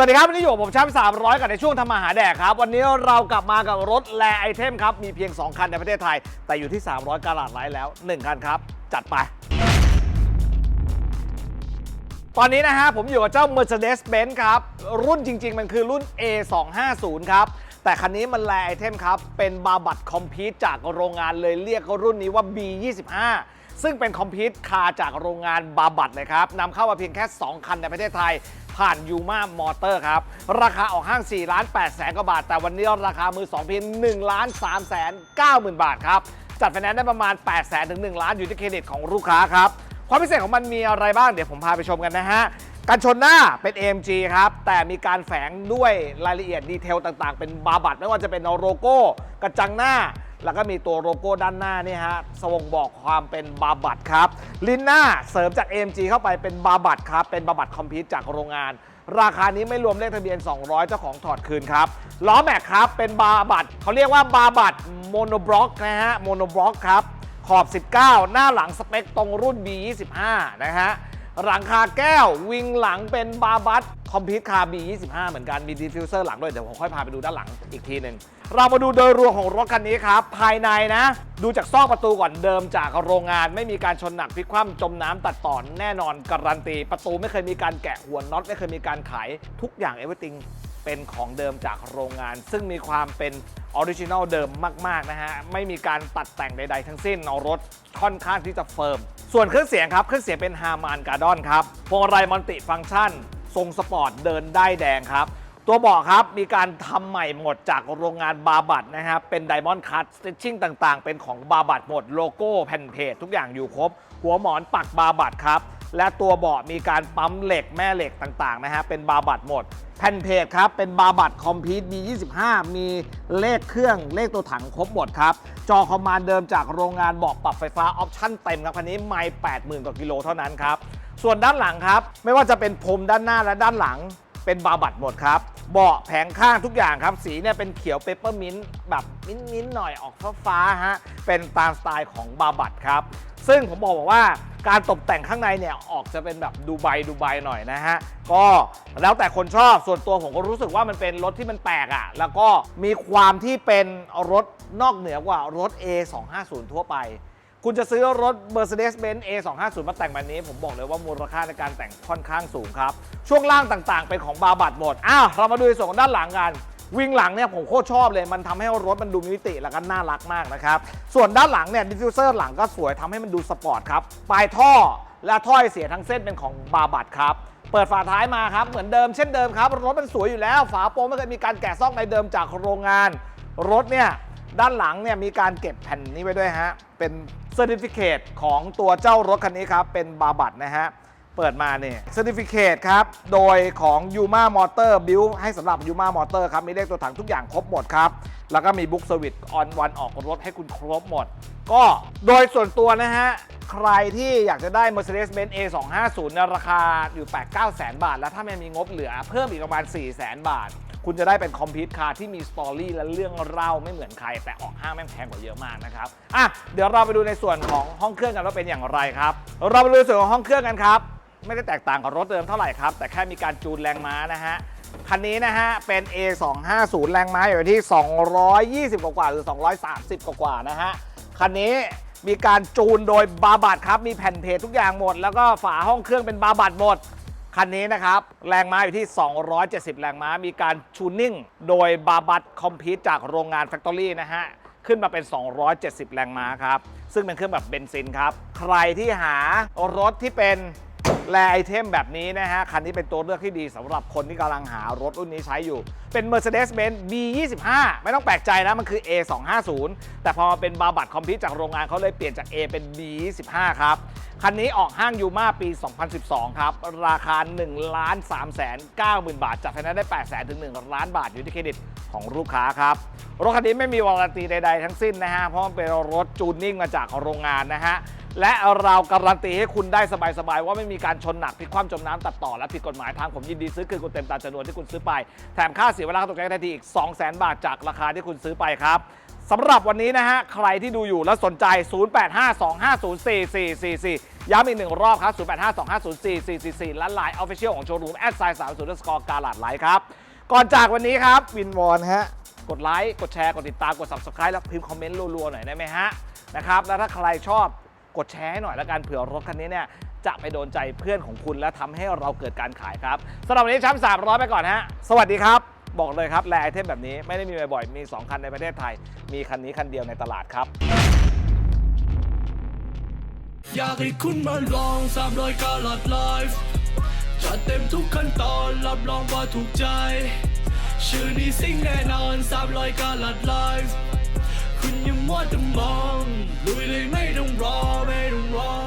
สวัสดีครับวันนี้อยู่กับผมแชมป์300กับในช่วงทำมาหาแดกครับ วันนี้เรากลับมากับรถแลไอเทมครับ มีเพียง 2 คันในประเทศไทย แต่อยู่ที่ 300กาลาดไลท์แล้ว 1 คันครับ จัดไป ตอนนี้นะฮะผมอยู่กับเจ้า Mercedes-Benz ครับ รุ่นจริง ๆ มันคือรุ่น A250 ครับ แต่คันนี้มันแลไอเทมครับ เป็นบาบัตคอมพิวจากโรงงานเลยเรียกรุ่นนี้ว่า B25 ซึ่งเป็นคอมพิวคาร์จากโรงงานบาบัตเลยครับนำเข้ามาเพียงแค่ 2 คันในประเทศไทย ผ่านยูมามอเตอร์ครับ ราคาออกห้าง4ล้าน8แสนกว่าบาท แต่วันนี้ราคามือ2เพียง1ล้าน3แสน9หมื่นบาทครับ จัดไฟแนนซ์ได้ประมาณ8แสนถึง 1 ล้านอยู่ที่เครดิตของลูกค้าครับ ความพิเศษของมันมีอะไรบ้างเดี๋ยวผมพาไปชมกันนะฮะการชนหน้าเป็น AMG ครับ แต่มีการแฝงด้วยรายละเอียดดีเทลต่างๆ เป็นบาบัตไม่ว่าจะเป็นโลโก้ กระจังหน้า แล้วก็มีตัวโลโก้ด้านหน้านี่ฮะสวงบอกความเป็นบาบัตครับ ลิ้นหน้าเสริมจาก AMG เข้าไปเป็นบาบัตครับ เป็นบาบัตคอมพิวต์จากโรงงาน ราคานี้ไม่รวมเลขทะเบียน 200 เจ้าของถอดคืนครับล้อแม็กครับเป็นบาบัตเขาเรียกว่าบาบัตโมโนบล็อกนะฮะโมโนบล็อกครับ ขอบ 19 หน้าหลังสเปคตรงรุ่น B25 นะฮะ หลังคาแก้ววิงหลังเป็นบาบัตคอมพิวต์คาร์ B25 เหมือนกันมีดิฟิวเซอร์หลังด้วย เดี๋ยวผมค่อยพาไปดูด้านหลังอีกทีหนึ่งเรามาดูโดยรวมของรถคันนี้ครับ ภายในนะ ดูจากซอกประตูก่อนเดิมจากโรงงาน ไม่มีการชนหนักพลิกคว่ำจมน้ำตัดต่อนแน่นอนการันตี ประตูไม่เคยมีการแกะหัวน็อตไม่เคยมีการไขทุกอย่างเอเวอร์ติง เป็นของเดิมจากโรงงาน ซึ่งมีความเป็นออริจินอลเดิมมาก ๆ นะฮะ ไม่มีการตัดแต่งใด ๆ ทั้งสิ้นเอารถค่อนข้างที่จะเฟิร์ม ส่วนเครื่องเสียงครับ เครื่องเสียงเป็นฮาร์มานการ์ดอนครับพวงมาลัยมัลติฟังก์ชัน ทรงสปอร์ตเดินได้แดงครับ ตัวเบาะครับมีการทำใหม่หมดจากโรงงานบาบัตนะครับเป็นไดมอนด์คัตสติชชิ่งต่างๆ เป็นของบาบัตหมดโลโก้แผ่นเพจทุกอย่างอยู่ครบ หัวหมอนปักบาบัตครับ และตัวเบาะมีการปั๊มเหล็กแม่เหล็กต่างๆนะฮะเป็นบาบัดหมด แผ่นเพจครับเป็นบาบัดคอมพิวต์ B25 มีเลขเครื่องเลขตัวถังครบหมดครับ จอคอมมานเดิมจากโรงงานเบาะปรับไฟฟ้าออปชั่นเต็มครับคันนี้ไม่80,000กว่ากิโลเท่านั้นครับส่วนด้านหลังครับ ไม่ว่าจะเป็นพรมด้านหน้าและด้านหลัง เป็นบาบัตหมดครับ เบาะแผงข้างทุกอย่างครับ สีเนี่ยเป็นเขียวเปเปอร์มินต์แบบมิ้นท์ๆหน่อยออกฟ้าๆฮะ เป็นตามสไตล์ของบาบัตครับ ซึ่งผมบอกว่าการตกแต่งข้างในเนี่ยออกจะเป็นแบบดูไบดูไบหน่อยนะฮะ ก็แล้วแต่คนชอบส่วนตัวผมก็รู้สึกว่ามันเป็นรถที่มันแปลกอะ่ะ แล้วก็มีความที่เป็นรถนอกเหนือกว่ารถ A250 ทั่วไป คุณจะซื้อรถ Mercedes-Benz A250 มาแต่งแบบนี้ ผมบอกเลยว่ามูลค่าในการแต่งค่อนข้างสูงครับ ช่วงล่างต่างๆ เป็นของบาบัตหมด อ้าว เรามาดูในส่วนของด้านหลังกัน วิ่งหลังเนี่ยผมโคตรชอบเลย มันทำให้รถมันดูมีมิติแล้วก็น่ารักมากนะครับ ส่วนด้านหลังเนี่ยดิฟฟิวเซอร์หลังก็สวยทำให้มันดูสปอร์ตครับ ปลายท่อและถ้อยเสียทั้งเส้นเป็นของบาบัตครับเปิดฝาท้ายมาครับ เหมือนเดิมเช่นเดิมครับ รถมันสวยอยู่แล้ว ฝาโปรงไม่เคยมีการแกะซอกในเดิมจากโรงงาน รถเนี่ยด้านหลังเนี่ยมีการเก็บแผ่นนี้ไว้ด้วยฮะ เป็น ซอร์ติฟิเคตของตัวเจ้ารถคันนี้ครับ เป็นบาบัตนะฮะ เปิดมาเนี่ยเซอร์ติฟิเคตครับ โดยของ Yuma Motor Build ให้สำหรับ Yuma Motor ครับ มีเลขตัวถังทุกอย่างครบหมดครับ แล้วก็มีบุ๊กเซอร์วิสออนวันออกรถให้คุณครบหมด ก็โดยส่วนตัวนะฮะ ใครที่อยากจะได้ Mercedes-Benz A250 เนยราคาอยู่ 8-9แสนบาท แล้วถ้าไม่มีงบเหลือเพิ่มอีกประมาณ4แสนบาท คุณจะได้เป็นคอมพิวต์คาร์ที่มีสตอรี่และเรื่องเล่าไม่เหมือนใคร แต่ออกห้างแม่งแพงกว่าเยอะมากนะครับอะเดี๋ยวเราไปดูในส่วนของห้องเครื่องกันว่าเป็นอย่างไรครับ เราไปดูในส่วนของห้องเครื่องกันครับ ไม่ได้แตกต่างกับรถเดิมเท่าไหร่ครับ แต่แค่มีการจูนแรงม้านะฮะคันนี้นะฮะ เป็น A250 แรงม้าอยู่ที่ 220 กว่าๆหรือ 230 กว่าๆนะฮะ คันนี้มีการจูนโดยบาบัดครับ มีแผ่นเพจทุกอย่างหมด แล้วก็ฝาห้องเครื่องเป็นบาบัดหมด คันนี้นะครับ แรงม้าอยู่ที่ 270 แรงม้า มีการชูนิ่ง โดยบาบัดคอมพิวจากโรงงานแฟคทอรี่นะฮะ ขึ้นมาเป็น 270 แรงม้าครับ ซึ่งเป็นเครื่องแบบเบนซินครับ ใครที่หารถที่เป็นแลไอเทมแบบนี้นะฮะ คันนี้เป็นตัวเลือกที่ดีสำหรับคนที่กำลังหารถรุ่นนี้ใช้อยู่ เป็น Mercedes-Benz B25 ไม่ต้องแปลกใจนะ มันคือ A250 แต่พอมาเป็นบาบัตคอมพิวจากโรงงานเขาเลยเปลี่ยนจาก A เป็น B25 ครับ คันนี้ออกห้างยูมาปี 2012 ครับ ราคา1ล้าน3แสน9หมื่นบาท จัดไฟแนนซ์ได้8แสนถึง 1 ล้านบาทอยู่ที่เครดิตของลูกค้าครับ รถคันนี้ไม่มีวารันตีใด ๆ ทั้งสิ้นนะฮะ เพราะมันเป็นรถจูนนิ่งมาจากโรงงานนะฮะ และเราการันตีให้คุณได้สบาย ๆ ว่าไม่มีการชนหนักพลิกคว่ำจมน้ำตัดต่อ และผิดกฎหมายทางผมยินดีซื้อคืนคุณเต็มตามจำนวนที่คุณซื้อไป แถมค่าเสียเวลาตกใจทันทีอีก 2 0 0 0 0 0 บาทจากราคาที่คุณซื้อไปครับ สำหรับวันนี้นะฮะ ใครที่ดูอยู่แล้วสนใจ 0852504444 ย้ำอีกหนึ่งรอบครับ 0852504444 และไลน์ Official ของโชว์รูมแอดไซน์30สกอร์การ์ลัดไลท์ครับ ก่อนจากวันนี้ครับ วินวอนฮะ กดไลค์ กดแชร์ กดติดตาม กด Subscribe แล้วพิมพ์คอมเมนต์รัวๆหน่อยได้ไหมฮะ นะครับ แล้วถ้าใครชอบกดแชร์ให้หน่อยแล้วกันเผื่อรถคันนี้เนี่ยจะไปโดนใจเพื่อนของคุณและทำให้เราเกิดการขายครับสำหรับวันนี้ช้ำ300ไปก่อนฮะ สวัสดีครับ บอกเลยครับแลไอเทมแบบนี้ไม่ได้มีบ่อยๆมี 2 คันในประเทศไทย มีคันนี้คันเดียวในตลาดครับ อยากให้คุณมาลองสามรอยกาลัดไลฟ์จัดเต็มทุกขั้นตอนรับรองว่าถูกใจ ชื่อนี้สิ่งแน่นอนสามรอยกาลัดไลฟ์คุณอยังมัวแต่มองลุยเลยไม่ต้องรอไม่ต้องรอ